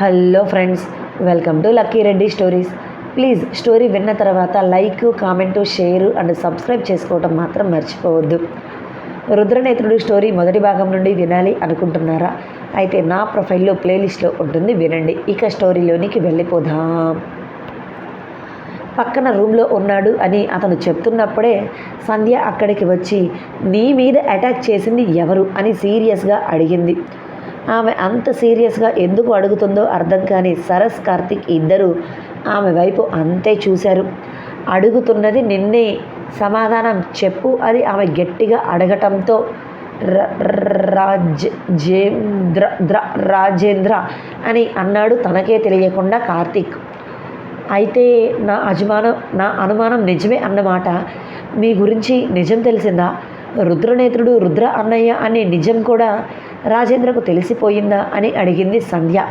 Hello friends welcome to Lucky Reddy stories. Please story విన్న తర్వాత like comment share and subscribe చేసుకోవటం మాత్రం మర్చిపోవద్దు. రుద్రనేత్రుడు స్టోరీ మొదటి భాగం నుండి వినాలి అనుకుంటున్నారా? అయితే నా ప్రొఫైల్లో ప్లేలిస్ట్లో ఉంటుంది వినండి. ఇక స్టోరీలోనికి వెళ్ళిపోదాం. పక్కన రూమ్లో ఉన్నాడు అని అతను చెప్తున్నప్పుడే సంధ్య అక్కడికి వచ్చి నీ మీద అటాక్ చేసింది ఎవరు? అని సీరియస్గా అడిగింది. ఆమె అంత సీరియస్గా ఎందుకు అడుగుతుందో అర్థం కాని సరస్ కార్తిక్ ఇద్దరు ఆమె వైపు అంతే చూశారు. అడుగుతున్నది నిన్నే సమాధానం చెప్పు అని ఆమె గట్టిగా అడగటంతో ర- ద్ర రాజేంద్ర అని అన్నాడు తనకే తెలియకుండా కార్తీక్. అయితే నా అజమానం నా అనుమానం నిజమే అన్నమాట. మీ గురించి నిజం తెలిసిందా? రుద్రనేత్రుడు రుద్ర అన్నయ్య అనే నిజం కూడా రాజేంద్రకు తెలిసిపోయిందా అని అడిగింది సంధ్య.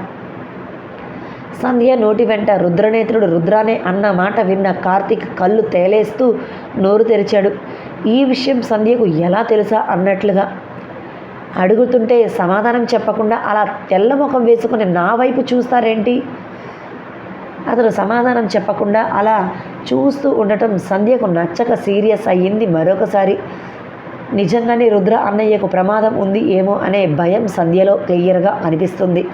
సంధ్య నోటి వెంట రుద్రనేత్రుడు రుద్రానే అన్న మాట విన్న కార్తీక్ కళ్ళు తేలేస్తూ నోరు తెరిచాడు. ఈ విషయం సంధ్యకు ఎలా తెలుసా అన్నట్లుగా. అడుగుతుంటే సమాధానం చెప్పకుండా అలా తెల్ల ముఖం వేసుకుని నా వైపు చూస్తారేంటి? అతను సమాధానం చెప్పకుండా అలా చూస్తూ ఉండటం సంధ్యకు నచ్చక సీరియస్ అయ్యింది మరొకసారి. నిజంగానే రుద్ర అన్నయ్యకు ప్రమాదం ఉంది ఏమో అనే భయం సంధ్యలో క్లియర్గా అనిపిస్తుంది.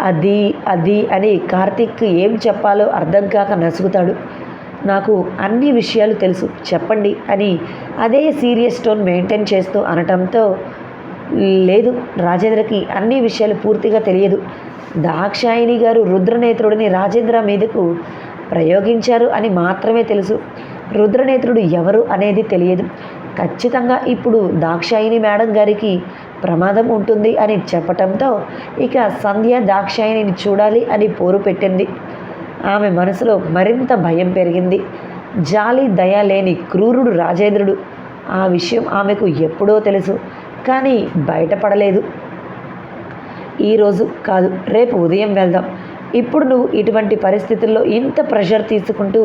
అది అది అని కార్తిక్ ఏం చెప్పాలో అర్థం కాక నసుగుతాడు. నాకు అన్ని విషయాలు తెలుసు చెప్పండి అని అదే సీరియస్ టోన్ మెయింటైన్ చేస్తూ అనటంతో లేదు రాజేంద్రకి అన్ని విషయాలు పూర్తిగా తెలియదు. దాక్షాయిని గారు రుద్రనేత్రుడిని రాజేంద్ర మీదకు ప్రయోగించారు అని మాత్రమే తెలుసు. రుద్రనేత్రుడు ఎవరు అనేది తెలియదు. ఖచ్చితంగా ఇప్పుడు దాక్షాయిని మేడం గారికి ప్రమాదం ఉంటుంది అని చెప్పటంతో ఇక సంధ్య దాక్షాయిని చూడాలి అని పోరు పెట్టింది. ఆమె మనసులో మరింత భయం పెరిగింది. జాలి దయ లేని క్రూరుడు రాజేంద్రుడు. ఆ విషయం ఆమెకు ఎప్పుడో తెలుసు కానీ బయటపడలేదు. ఈరోజు కాదు రేపు ఉదయం వెళ్దాం. ఇప్పుడు నువ్వు ఇటువంటి పరిస్థితుల్లో ఇంత ప్రెషర్ తీసుకుంటూ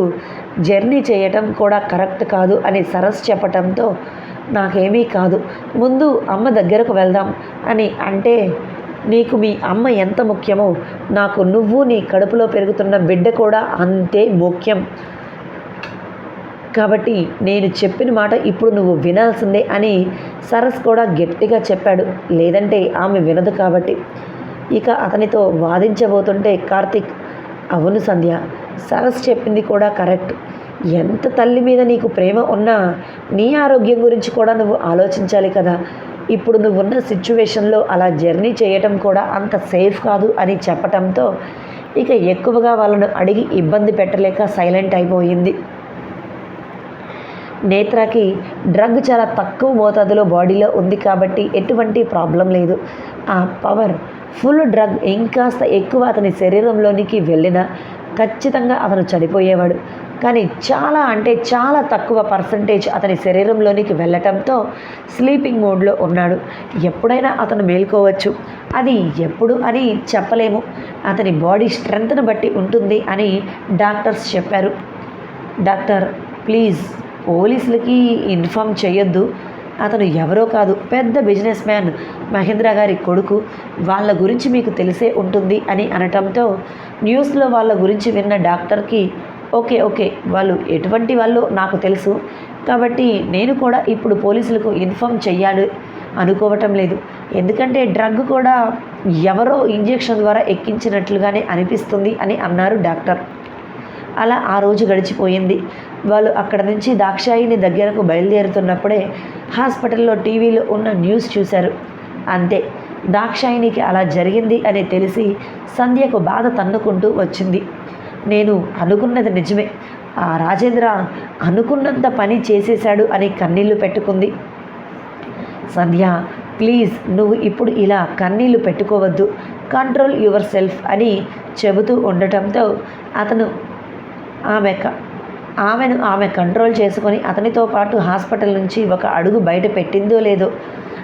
జర్నీ చేయటం కూడా కరెక్ట్ కాదు అని సరస్ చెప్పటంతో నాకేమీ కాదు. ముందు అమ్మ దగ్గరకు వెళ్దాం అని అంటే నీకు మీ అమ్మ ఎంత ముఖ్యమో నాకు నువ్వు నీ కడుపులో పెరుగుతున్న బిడ్డ కూడా అంతే ముఖ్యం. కాబట్టి నేను చెప్పిన మాట ఇప్పుడు నువ్వు వినాల్సిందే అని సరస్ కూడా గట్టిగా చెప్పాడు. లేదంటే ఆమె వినదు కాబట్టి. ఇక అతనితో వాదించబోతుంటే కార్తిక్ అవును సంధ్య సరస్ చెప్పింది కూడా కరెక్ట్. ఎంత తల్లి మీద నీకు ప్రేమ ఉన్నా నీ ఆరోగ్యం గురించి కూడా నువ్వు ఆలోచించాలి కదా. ఇప్పుడు నువ్వున్న సిచ్యువేషన్లో అలా జర్నీ చేయటం కూడా అంత సేఫ్ కాదు అని చెప్పటంతో ఇక ఎక్కువగా వాళ్ళను అడిగి ఇబ్బంది పెట్టలేక సైలెంట్ అయిపోయింది. నేత్రకి డ్రగ్ చాలా తక్కువ మోతాదులో బాడీలో ఉంది కాబట్టి ఎటువంటి ప్రాబ్లం లేదు. ఆ పవర్ ఫుల్ డ్రగ్ ఇంకాస్త ఎక్కువ అతని శరీరంలోనికి వెళ్ళినా ఖచ్చితంగా అతను చనిపోయేవాడు. కానీ చాలా అంటే చాలా తక్కువ పర్సంటేజ్ అతని శరీరంలోనికి వెళ్ళటంతో స్లీపింగ్ మోడ్లో ఉన్నాడు. ఎప్పుడైనా అతను మేల్కోవచ్చు. అది ఎప్పుడు అని చెప్పలేము. అతని బాడీ స్ట్రెంగ్త్ను బట్టి ఉంటుంది అని డాక్టర్స్ చెప్పారు. డాక్టర్ ప్లీజ్ పోలీసులకి ఇన్ఫామ్ చేయొద్దు అతను ఎవరో కాదు పెద్ద బిజినెస్ మ్యాన్. మహేంద్ర గారి కొడుకు వాళ్ళ గురించి మీకు తెలిసే ఉంటుంది అని అనటంతో న్యూస్లో వాళ్ళ గురించి విన్న డాక్టర్కి ఓకే ఓకే వాళ్ళు ఎటువంటి వాళ్ళు నాకు తెలుసు కాబట్టి నేను కూడా ఇప్పుడు పోలీసులకు ఇన్ఫామ్ చెయ్యాలి అనుకోవటం లేదు. ఎందుకంటే డ్రగ్ కూడా ఎవరో ఇంజెక్షన్ ద్వారా ఎక్కించినట్లుగానే అనిపిస్తుంది అని అన్నారు డాక్టర్. అలా ఆ రోజు గడిచిపోయింది. వాళ్ళు అక్కడ నుంచి దాక్షాయిని దగ్గరకు బయలుదేరుతున్నప్పుడే హాస్పిటల్లో టీవీలో ఉన్న న్యూస్ చూశారు. అంతే. దాక్షాయినికి అలా జరిగింది అని తెలిసి సంధ్యకు బాధ తన్నుకుంటూ వచ్చింది. నేను అనుకున్నది నిజమే. ఆ రాజేంద్ర అనుకున్నంత పని చేసేశాడు అని కన్నీళ్ళు పెట్టుకుంది. సంధ్య ప్లీజ్ నువ్వు ఇప్పుడు ఇలా కన్నీళ్ళు పెట్టుకోవద్దు. కంట్రోల్ యువర్ సెల్ఫ్ అని చెబుతూ ఉండటంతో అతను ఆమె క- ఆమెను ఆమె కంట్రోల్ చేసుకొని అతనితో పాటు హాస్పిటల్ నుంచి ఒక అడుగు బయట పెట్టిందో లేదో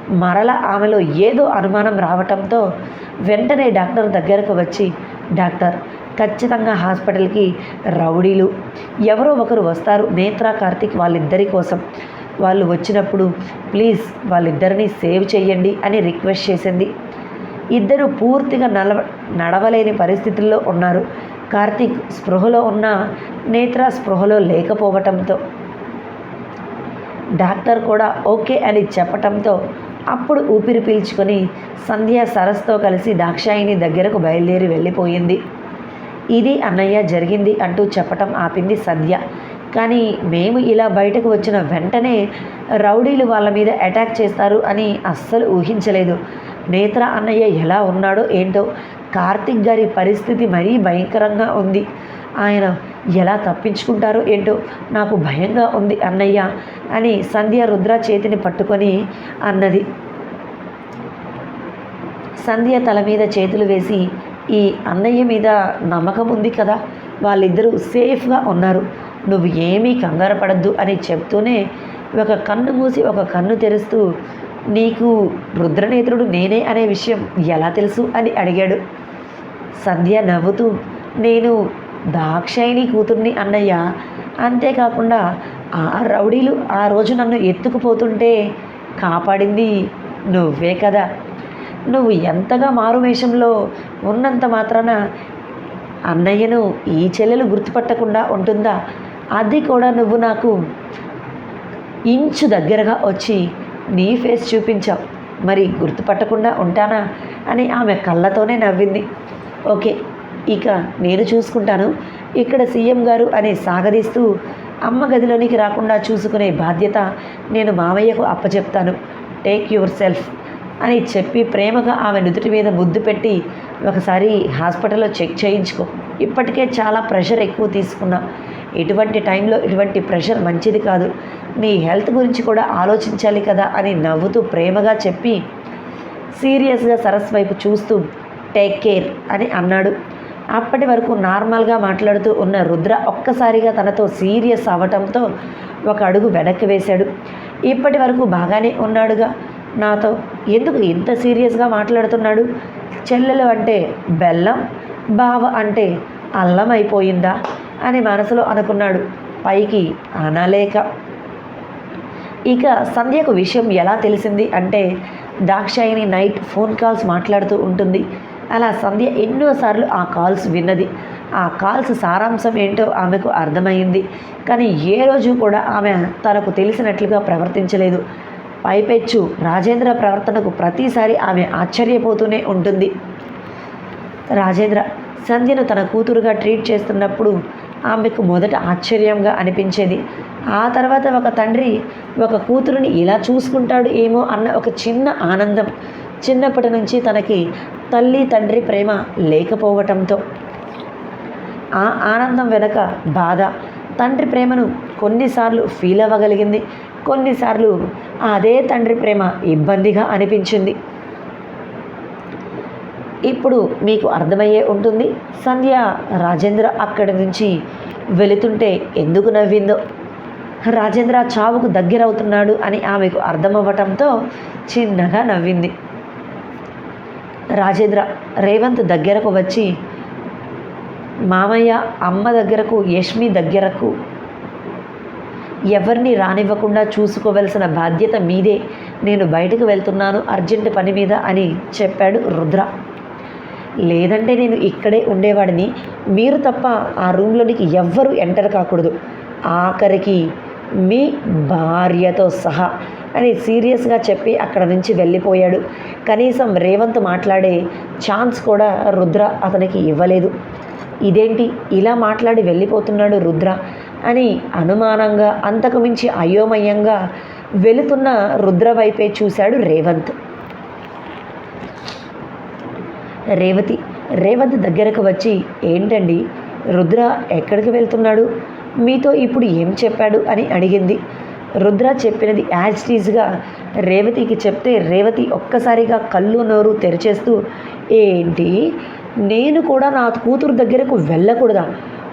మరల ఆమెలో ఏదో అనుమానం రావటంతో వెంటనే డాక్టర్ దగ్గరకు వచ్చి డాక్టర్ ఖచ్చితంగా హాస్పిటల్కి రౌడీలు. ఎవరో ఒకరు వస్తారు నేత్ర కార్తిక్ వాళ్ళిద్దరి కోసం. వాళ్ళు వచ్చినప్పుడు ప్లీజ్ వాళ్ళిద్దరిని సేవ్ చేయండి అని రిక్వెస్ట్ చేసింది. ఇద్దరు పూర్తిగా నడవ నడవలేని పరిస్థితుల్లో ఉన్నారు. కార్తీక్ స్పృహలో ఉన్న నేత్ర స్పృహలో లేకపోవటంతో. డాక్టర్ కూడా ఓకే అని చెప్పటంతో అప్పుడు ఊపిరి పీల్చుకొని సంధ్య సరస్తో కలిసి దాక్షాయిని దగ్గరకు బయలుదేరి వెళ్ళిపోయింది. ఇది అన్నయ్య జరిగింది అంటూ చెప్పటం ఆపింది సంధ్య. కానీ మేము ఇలా బయటకు వచ్చిన వెంటనే రౌడీలు వాళ్ళ మీద అటాక్ చేస్తారు అని అస్సలు ఊహించలేదు. నేత్ర అన్నయ్య ఎలా ఉన్నాడో ఏంటో కార్తిక్ గారి పరిస్థితి మరీ భయంకరంగా ఉంది. ఆయన ఎలా తప్పించుకుంటారో ఏంటో నాకు భయంగా ఉంది అన్నయ్య అని సంధ్య రుద్ర చేతిని పట్టుకొని అన్నది. సంధ్య తల మీద చేతులు వేసి ఈ అన్నయ్య మీద నమ్మకం ఉంది కదా? వాళ్ళిద్దరూ సేఫ్గా ఉన్నారు. నువ్వు ఏమీ కంగారు పడద్దు అని చెప్తూనే ఒక కన్ను మూసి ఒక కన్ను తెరుస్తూ నీకు రుద్రనేత్రుడు నేనే అనే విషయం ఎలా తెలుసు అని అడిగాడు. సంధ్య నవ్వుతూ నేను దాక్షాయిని కూతుర్ని అన్నయ్య అంతేకాకుండా ఆ రౌడీలు ఆ రోజు నన్ను ఎత్తుకుపోతుంటే కాపాడింది నువ్వే కదా. నువ్వు ఎంతగా మారువేషంలో ఉన్నంత మాత్రాన అన్నయ్యను ఈ చెల్లెలు గుర్తుపట్టకుండా ఉంటుందా? అది కూడా నువ్వు నాకు ఇంచు దగ్గరగా వచ్చి నీ ఫేస్ చూపించావు. మరి గుర్తుపట్టకుండా ఉంటానా? అని ఆమె కళ్ళతోనే నవ్వింది. ఓకే ఇక నేను చూసుకుంటాను. ఇక్కడ సీఎం గారు అని సాగదీస్తూ అమ్మ గదిలోనికి రాకుండా చూసుకునే బాధ్యత నేను మామయ్యకు అప్పచెప్తాను. టేక్ యువర్ సెల్ఫ్ అని చెప్పి ప్రేమగా ఆమె నుదుటి మీద ముద్దు పెట్టి ఒకసారి హాస్పిటల్లో చెక్ చేయించుకో. ఇప్పటికే చాలా ప్రెషర్ ఎక్కువ తీసుకున్నా. ఇటువంటి టైంలో ఇటువంటి ప్రెషర్ మంచిది కాదు. నీ హెల్త్ గురించి కూడా ఆలోచించాలి కదా అని నవ్వుతూ ప్రేమగా చెప్పి సీరియస్గా సరస్ వైపు చూస్తూ టేక్ కేర్ అని అన్నాడు. అప్పటి వరకు నార్మల్గా మాట్లాడుతూ ఉన్న రుద్ర ఒక్కసారిగా తనతో సీరియస్ అవ్వటంతో ఒక అడుగు వెనక్కి వేశాడు. ఇప్పటి వరకు బాగానే ఉన్నాడుగా. నాతో ఎందుకు ఇంత సీరియస్గా మాట్లాడుతున్నాడు? చెల్లెలు అంటే బెల్లం బావ అంటే అల్లం అయిపోయిందా అని మనసులో అనుకున్నాడు. పైకి అనలేక. ఇక సంధ్యకు విషయం ఎలా తెలిసింది అంటే దాక్షాయిని నైట్ ఫోన్ కాల్స్ మాట్లాడుతూ ఉంటుంది. అలా సంధ్య ఎన్నోసార్లు ఆ కాల్స్ విన్నది. ఆ కాల్స్ సారాంశం ఏంటో ఆమెకు అర్థమైంది. కానీ ఏ రోజు కూడా ఆమె తనకు తెలిసినట్లుగా ప్రవర్తించలేదు. పైపెచ్చు రాజేంద్ర ప్రవర్తనకు ప్రతిసారి ఆమె ఆశ్చర్యపోతూనే ఉంటుంది. రాజేంద్ర సంధ్యను తన కూతురుగా ట్రీట్ చేస్తున్నప్పుడు ఆమెకు మొదట ఆశ్చర్యంగా అనిపించేది. ఆ తర్వాత ఒక తండ్రి ఒక కూతురుని ఇలా చూసుకుంటాడు ఏమో అన్న ఒక చిన్న ఆనందం. చిన్నప్పటి నుంచి తనకి తల్లి తండ్రి ప్రేమ లేకపోవటంతో ఆ ఆనందం వెనక బాధ. తండ్రి ప్రేమను కొన్నిసార్లు ఫీల్ అవ్వగలిగింది. కొన్నిసార్లు అదే తండ్రి ప్రేమ ఇబ్బందిగా అనిపించింది. ఇప్పుడు మీకు అర్థమయ్యే ఉంటుంది సంధ్య రాజేంద్ర అక్కడి నుంచి వెళుతుంటే ఎందుకు నవ్విందో. రాజేంద్ర చావుకు దగ్గరవుతున్నాడు అని ఆమెకు అర్థమవ్వటంతో చిన్నగా నవ్వింది. రాజేంద్ర రేవంత్ దగ్గరకు వచ్చి మామయ్య అమ్మ దగ్గరకు యష్మి దగ్గరకు ఎవరిని రానివ్వకుండా చూసుకోవలసిన బాధ్యత మీదే. నేను బయటకు వెళ్తున్నాను అర్జెంట్ పని మీద అని చెప్పాడు రుద్ర. లేదంటే నేను ఇక్కడే ఉండేవాడిని. మీరు తప్ప ఆ రూమ్లోనికి ఎవ్వరూ ఎంటర్ కాకూడదు. ఆఖరికి మీ భార్యతో సహా అని సీరియస్గా చెప్పి అక్కడ నుంచి వెళ్ళిపోయాడు. కనీసం రేవంత్ మాట్లాడే ఛాన్స్ కూడా రుద్ర అతనికి ఇవ్వలేదు. ఇదేంటి? ఇలా మాట్లాడి వెళ్ళిపోతున్నాడు రుద్ర అని అనుమానంగా అంతకుమించి అయోమయంగా వెళుతున్న రుద్ర వైపే చూశాడు రేవంత్. రేవతి రేవంత్ దగ్గరకు వచ్చి ఏంటండి? రుద్ర ఎక్కడికి వెళ్తున్నాడు? మీతో ఇప్పుడు ఏం చెప్పాడు? అని అడిగింది. రుద్ర చెప్పినది యాజ్ టీజ్గా రేవతికి చెప్తే రేవతి ఒక్కసారిగా కళ్ళు నోరు తెరిచేస్తూ ఏంటి? నేను కూడా నా కూతురు దగ్గరకు వెళ్ళకూడదా?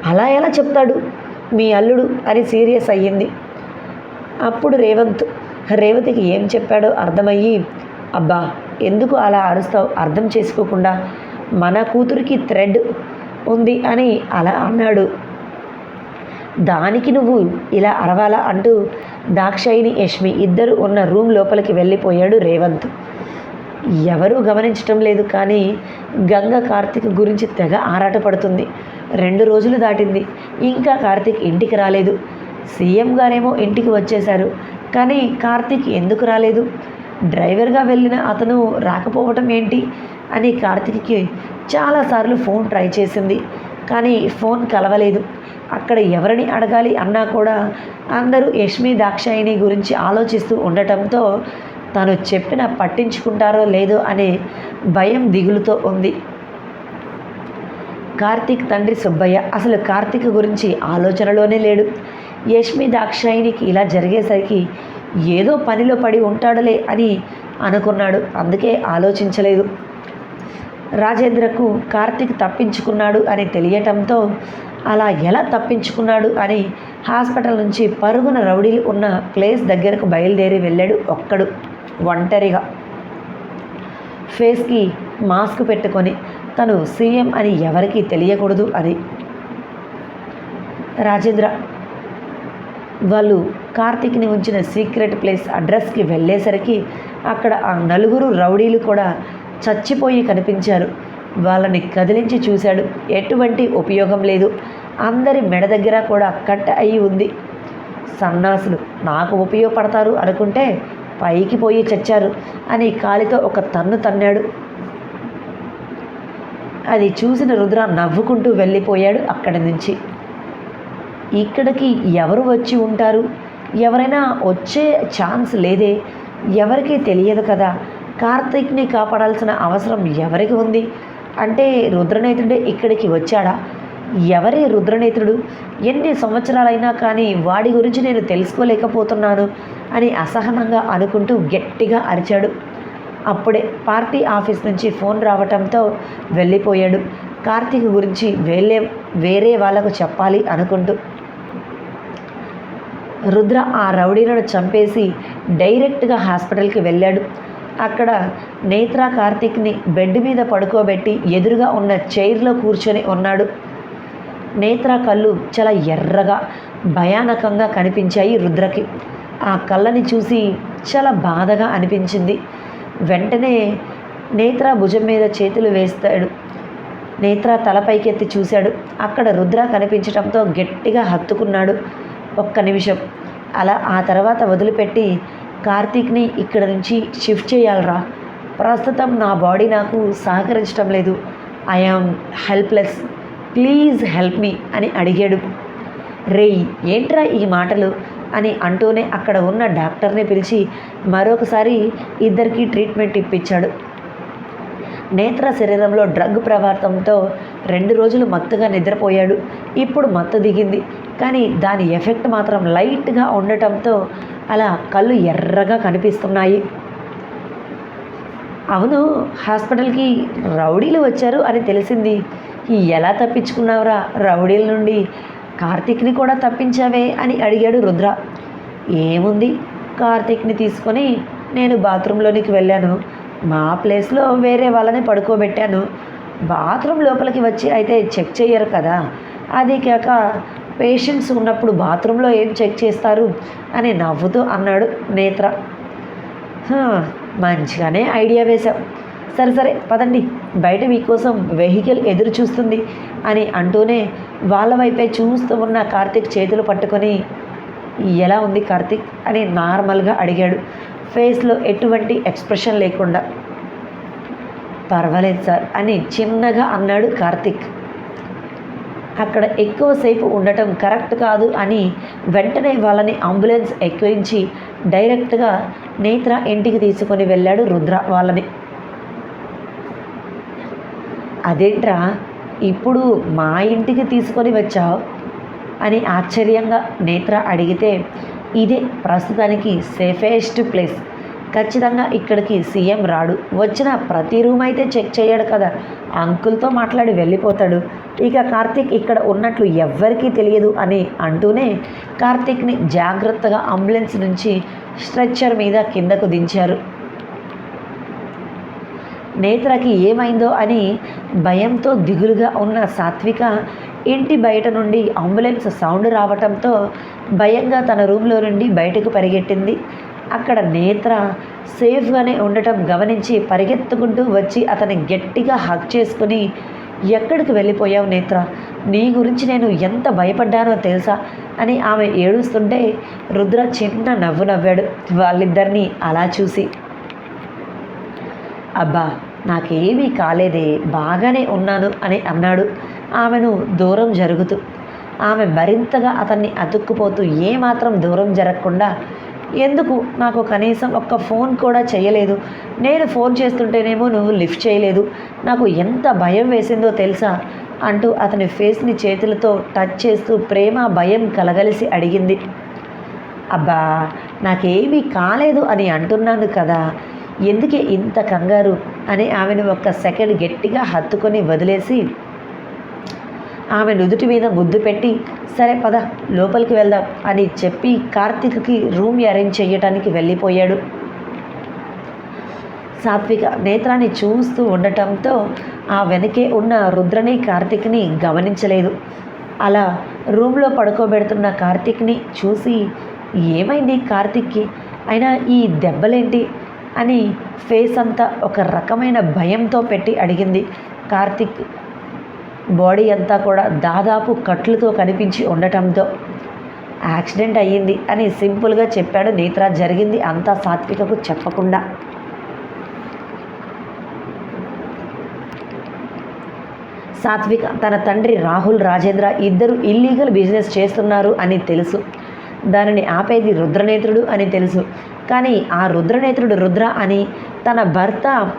అలా ఎలా చెప్తాడు? మీ అల్లుడు అని సీరియస్ అయ్యింది. అప్పుడు రేవంత్ రేవతికి ఏం చెప్పాడో అర్థమయ్యి అబ్బా ఎందుకు అలా అరుస్తావు? అర్థం చేసుకోకుండా మన కూతురికి థ్రెడ్ ఉంది అని అలా అన్నాడు. దానికి నువ్వు ఇలా అరవాలా అంటూ దాక్షాయిని యష్మి ఇద్దరు ఉన్న రూమ్ లోపలికి వెళ్ళిపోయాడు రేవంత్. ఎవరూ గమనించటం లేదు కానీ గంగ కార్తీక్ గురించి తెగ ఆరాటపడుతుంది రెండు రోజులు దాటింది. ఇంకా కార్తిక్ ఇంటికి రాలేదు. సీఎం గారేమో ఇంటికి వచ్చేశారు. కానీ కార్తిక్ ఎందుకు రాలేదు? డ్రైవర్గా వెళ్ళిన అతను రాకపోవటం ఏంటి? అని కార్తిక్కి చాలాసార్లు ఫోన్ ట్రై చేసింది. కానీ ఫోన్ కలవలేదు. అక్కడ ఎవరిని అడగాలి అన్నా కూడా అందరూ యష్మి దాక్షాయిని గురించి ఆలోచిస్తూ ఉండటంతో తను చెప్పిన పట్టించుకుంటారో లేదో అనే భయం దిగులుతో ఉంది. కార్తీక్ తండ్రి సుబ్బయ్య అసలు కార్తీక్ గురించి ఆలోచనలోనే లేడు. యష్మి దాక్షాయినికి ఇలా జరిగేసరికి ఏదో పనిలో పడి ఉంటాడులే అని అనుకున్నాడు. అందుకే ఆలోచించలేదు. రాజేంద్రకు కార్తీక్ తప్పించుకున్నాడు అని తెలియటంతో అలా ఎలా తప్పించుకున్నాడు అని హాస్పిటల్ నుంచి పరుగున రౌడీలు ఉన్న ప్లేస్ దగ్గరకు బయలుదేరి వెళ్ళాడు ఒక్కడు ఒంటరిగా. ఫేస్కి మాస్క్ పెట్టుకొని తను సీఎం అని ఎవరికీ తెలియకూడదు అని. రాజేంద్ర వాళ్ళు కార్తీక్ని ఉంచిన సీక్రెట్ ప్లేస్ అడ్రస్కి వెళ్ళేసరికి అక్కడ ఆ నలుగురు రౌడీలు కూడా చచ్చిపోయి కనిపించారు. వాళ్ళని కదిలించి చూశాడు. ఎటువంటి ఉపయోగం లేదు. అందరి మెడ దగ్గర కూడా కట్ అయి ఉంది. సన్నాసులు నాకు ఉపయోగపడతారు అనుకుంటే పైకి పోయి చచ్చారు అని కాలితో ఒక తన్ను తన్నాడు. అది చూసిన రుద్ర నవ్వుకుంటూ వెళ్ళిపోయాడు అక్కడి నుంచి. ఇక్కడికి ఎవరు వచ్చి ఉంటారు? ఎవరైనా వచ్చే ఛాన్స్ లేదే. ఎవరికీ తెలియదు కదా. కార్తీక్ని కాపాడాల్సిన అవసరం ఎవరికి ఉంది? అంటే రుద్రనేత్రుడే ఇక్కడికి వచ్చాడా? ఎవరి రుద్రనేత్రుడు? ఎన్ని సంవత్సరాలైనా కానీ వాడి గురించి నేను తెలుసుకోలేకపోతున్నాను అని అసహనంగా అనుకుంటూ గట్టిగా అరిచాడు. అప్పుడే పార్టీ ఆఫీస్ నుంచి ఫోన్ రావటంతో వెళ్ళిపోయాడు. కార్తీక్ గురించి వేలే వేరే వాళ్ళకు చెప్పాలి అనుకుంటూ. రుద్ర ఆ రౌడీలను చంపేసి డైరెక్ట్గా హాస్పిటల్కి వెళ్ళాడు. అక్కడ నేత్ర కార్తీక్ని బెడ్ మీద పడుకోబెట్టి ఎదురుగా ఉన్న చైర్లో కూర్చొని ఉన్నాడు. నేత్ర కళ్ళు చాలా ఎర్రగా భయానకంగా కనిపించాయి రుద్రకి. ఆ కళ్ళని చూసి చాలా బాధగా అనిపించింది. వెంటనే నేత్ర భుజం మీద చేతులు వేస్తాడు. నేత్ర తలపైకెత్తి చూశాడు. అక్కడ రుద్ర కనిపించడంతో గట్టిగా హత్తుకున్నాడు. ఒక్క నిమిషం. అలా ఆ తర్వాత వదిలిపెట్టి కార్తీక్ని ఇక్కడ నుంచి షిఫ్ట్ చేయాలరా. ప్రస్తుతం నా బాడీ నాకు సహకరించడం లేదు. I am helpless. Please help me అని అడిగాడు. రేయ్ ఏంట్రా ఈ మాటలు? అని అంటూనే అక్కడ ఉన్న డాక్టర్ని పిలిచి మరొకసారి ఇద్దరికి ట్రీట్మెంట్ ఇప్పించాడు. నేత్ర శరీరంలో డ్రగ్ ప్రభావంతో రెండు రోజులు మత్తుగా నిద్రపోయాడు. ఇప్పుడు మత్తు దిగింది. కానీ దాని ఎఫెక్ట్ మాత్రం లైట్గా ఉండటంతో అలా కళ్ళు ఎర్రగా కనిపిస్తున్నాయి. అవును హాస్పిటల్కి రౌడీలు వచ్చారు అని తెలిసింది. ఎలా తప్పించుకున్నావురా? రౌడీల నుండి కార్తీక్ని కూడా తప్పించావే అని అడిగాడు రుద్ర. ఏముంది? కార్తీక్ని తీసుకొని నేను బాత్రూంలోనికి వెళ్ళాను. మా ప్లేస్లో వేరే వాళ్ళని పడుకోబెట్టాను. బాత్రూమ్ లోపలికి వచ్చి అయితే చెక్ చేయరు కదా. అది కాక పేషెంట్స్ ఉన్నప్పుడు బాత్రూంలో ఏం చెక్ చేస్తారు అని నవ్వుతూ అన్నాడు నేత్ర. మంచిగానే ఐడియా వేశాం సరే సరే పదండి. బయట మీకోసం వెహికల్ ఎదురు చూస్తుంది అని అంటూనే వాళ్ళ వైపే చూస్తూ ఉన్న కార్తీక్ చేతులు పట్టుకొని ఎలా ఉంది కార్తీక్? అని నార్మల్గా అడిగాడు. ఫేస్లో ఎటువంటి ఎక్స్ప్రెషన్ లేకుండా పర్వాలేదు సార్ అని చిన్నగా అన్నాడు కార్తిక్. అక్కడ ఎక్కువసేపు ఉండటం కరెక్ట్ కాదు అని వెంటనే వాళ్ళని అంబులెన్స్ ఎక్కించి డైరెక్ట్గా నేత్ర ఇంటికి తీసుకొని వెళ్ళాడు రుద్ర వాళ్ళని. అదేంట్రా ఇప్పుడు మా ఇంటికి తీసుకొని వచ్చావు? అని ఆశ్చర్యంగా నేత్ర అడిగితే ఇదే ప్రస్తుతానికి సేఫెస్ట్ ప్లేస్. ఖచ్చితంగా ఇక్కడికి సీఎం రాడు. వచ్చిన ప్రతి రూమ్ అయితే చెక్ చేయడు కదా. అంకుల్తో మాట్లాడి వెళ్ళిపోతాడు. ఇక కార్తీక్ ఇక్కడ ఉన్నట్లు ఎవ్వరికీ తెలియదు అని అంటూనే కార్తీక్ని జాగ్రత్తగా అంబులెన్స్ నుంచి స్ట్రెచ్చర్ మీద కిందకు దించారు. నేత్రకి ఏమైందో అని భయంతో దిగులుగా ఉన్న సాత్విక ఇంటి బయట నుండి అంబులెన్స్ సౌండ్ రావటంతో భయంగా తన రూమ్లో నుండి బయటకు పరిగెట్టింది. అక్కడ నేత్ర సేఫ్గానే ఉండటం గమనించి పరిగెత్తుకుంటూ వచ్చి అతని గట్టిగా హక్ చేసుకుని ఎక్కడికి వెళ్ళిపోయావు నేత్ర? నీ గురించి నేను ఎంత భయపడ్డానో తెలుసా? అని ఆమె ఏడుస్తుంటే రుద్ర చిన్న నవ్వు నవ్వాడు వాళ్ళిద్దరినీ అలా చూసి. అబ్బా నాకేమీ కాలేదే బాగానే ఉన్నాను అని అన్నాడు. ఆమెను దూరం జరుగుతూ ఆమె మరింతగా అతన్ని అతుక్కుపోతూ ఏమాత్రం దూరం జరగకుండా ఎందుకు? నాకు కనీసం ఒక్క ఫోన్ కూడా చేయలేదు. నేను ఫోన్ చేస్తుంటేనేమో నువ్వు లిఫ్ట్ చేయలేదు. నాకు ఎంత భయం వేసిందో తెలుసా? అంటూ అతని ఫేస్ని చేతులతో టచ్ చేస్తూ ప్రేమ భయం కలగలిసి అడిగింది. అబ్బా నాకేమీ కాలేదు అని అంటున్నాను కదా. ఎందుకే ఇంత కంగారు? అని ఆమెను ఒక్క సెకండ్ గట్టిగా హత్తుకొని వదిలేసి ఆమె నుదుటి మీద ముద్దు పెట్టి సరే పద లోపలికి వెళ్దాం అని చెప్పి కార్తీక్కి రూమ్ అరేంజ్ చేయటానికి వెళ్ళిపోయాడు. సాత్విక నేత్రాన్ని చూస్తూ ఉండటంతో ఆ వెనకే ఉన్న రుద్రని కార్తీక్ని గమనించలేదు. అలా రూమ్లో పడుకోబెడుతున్న కార్తీక్ని చూసి ఏమైంది కార్తీక్కి? అయినా ఈ దెబ్బలేంటి? అని ఫేస్ అంతా ఒక రకమైన భయంతో పెట్టి అడిగింది. కార్తీక్ బాడీ అంతా కూడా దాదాపు కట్లతో కనిపించి ఉండటంతో యాక్సిడెంట్ అయ్యింది అని సింపుల్గా చెప్పాడు నేత్ర. జరిగింది అంతా సాత్వికకు చెప్పకుండా. సాత్విక్ తన తండ్రి రాహుల్ రాజేంద్ర ఇద్దరు ఇల్లీగల్ బిజినెస్ చేస్తున్నారు అని తెలుసు. దానిని ఆపేది రుద్రనేత్రుడు అని తెలుసు. కానీ ఆ రుద్రనేత్రుడు రుద్ర అని తన భర్త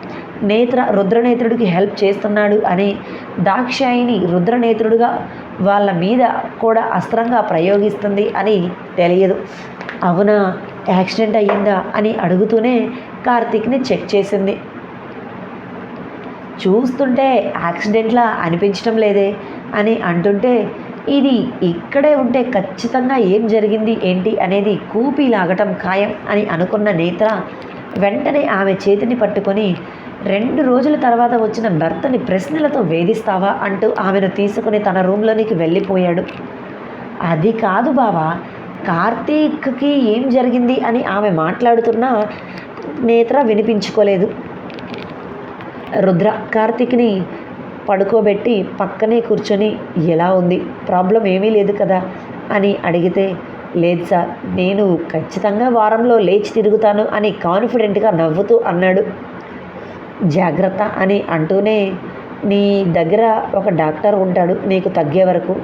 నేత్ర రుద్రనేత్రుడికి హెల్ప్ చేస్తున్నాడు అని దాక్షాయిని రుద్రనేత్రుడుగా వాళ్ళ మీద కూడా అస్త్రంగా ప్రయోగిస్తుంది అని తెలియదు. అవునా? యాక్సిడెంట్ అయ్యిందా? అని అడుగుతూనే కార్తీక్ని చెక్ చేసింది. చూస్తుంటే యాక్సిడెంట్లా అనిపించడం లేదే అని అంటుంటే ఇది ఇక్కడే ఉంటే ఖచ్చితంగా ఏం జరిగింది ఏంటి అనేది కూపి లాగటం ఖాయం అని అనుకున్న నేత్ర వెంటనే ఆమె చేతిని పట్టుకొని రెండు రోజుల తర్వాత వచ్చిన భర్తని ప్రశ్నలతో వేధిస్తావా? అంటూ ఆమెను తీసుకుని తన రూమ్లోనికి వెళ్ళిపోయాడు. అది కాదు బావా కార్తీక్కి ఏం జరిగింది? అని ఆమె మాట్లాడుతున్నా నేత్ర వినిపించుకోలేదు. రుద్ర కార్తీక్ని పడుకోబెట్టి పక్కనే కూర్చొని ఎలా ఉంది? ప్రాబ్లం ఏమీ లేదు కదా? అని అడిగితే లేదు సార్ నేను ఖచ్చితంగా వారంలో లేచి తిరుగుతాను అని కాన్ఫిడెంట్గా నవ్వుతూ అన్నాడు. జాగ్రత్త అని అంటూనే నీ దగ్గర ఒక డాక్టర్ ఉంటాడు నీకు తగ్గే వరకు.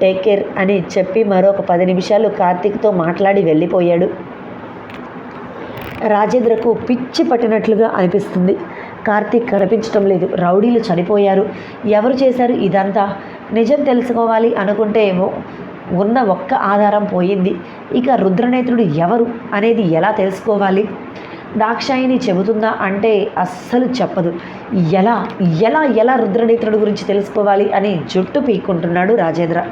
టేక్ కేర్ అని చెప్పి మరొక పది నిమిషాలు కార్తీక్తో మాట్లాడి వెళ్ళిపోయాడు. రాజేంద్రకు పిచ్చి పట్టినట్లుగా అనిపిస్తుంది. కార్తీక్ కనిపించడం లేదు. రౌడీలు చనిపోయారు. ఎవరు చేశారు ఇదంతా? నిజం తెలుసుకోవాలి అనుకుంటే ఏమో ఉన్న ఒక్క ఆధారం పోయింది. ఇక రుద్రనేత్రుడు ఎవరు అనేది ఎలా తెలుసుకోవాలి? దాక్షాయిని చెబుతుందా అంటే అస్సలు చెప్పదు. ఎలా ఎలా ఎలా రుద్రనేత్రుడు గురించి తెలుసుకోవాలి అని జుట్టు పీక్కుంటున్నాడు రాజేంద్ర.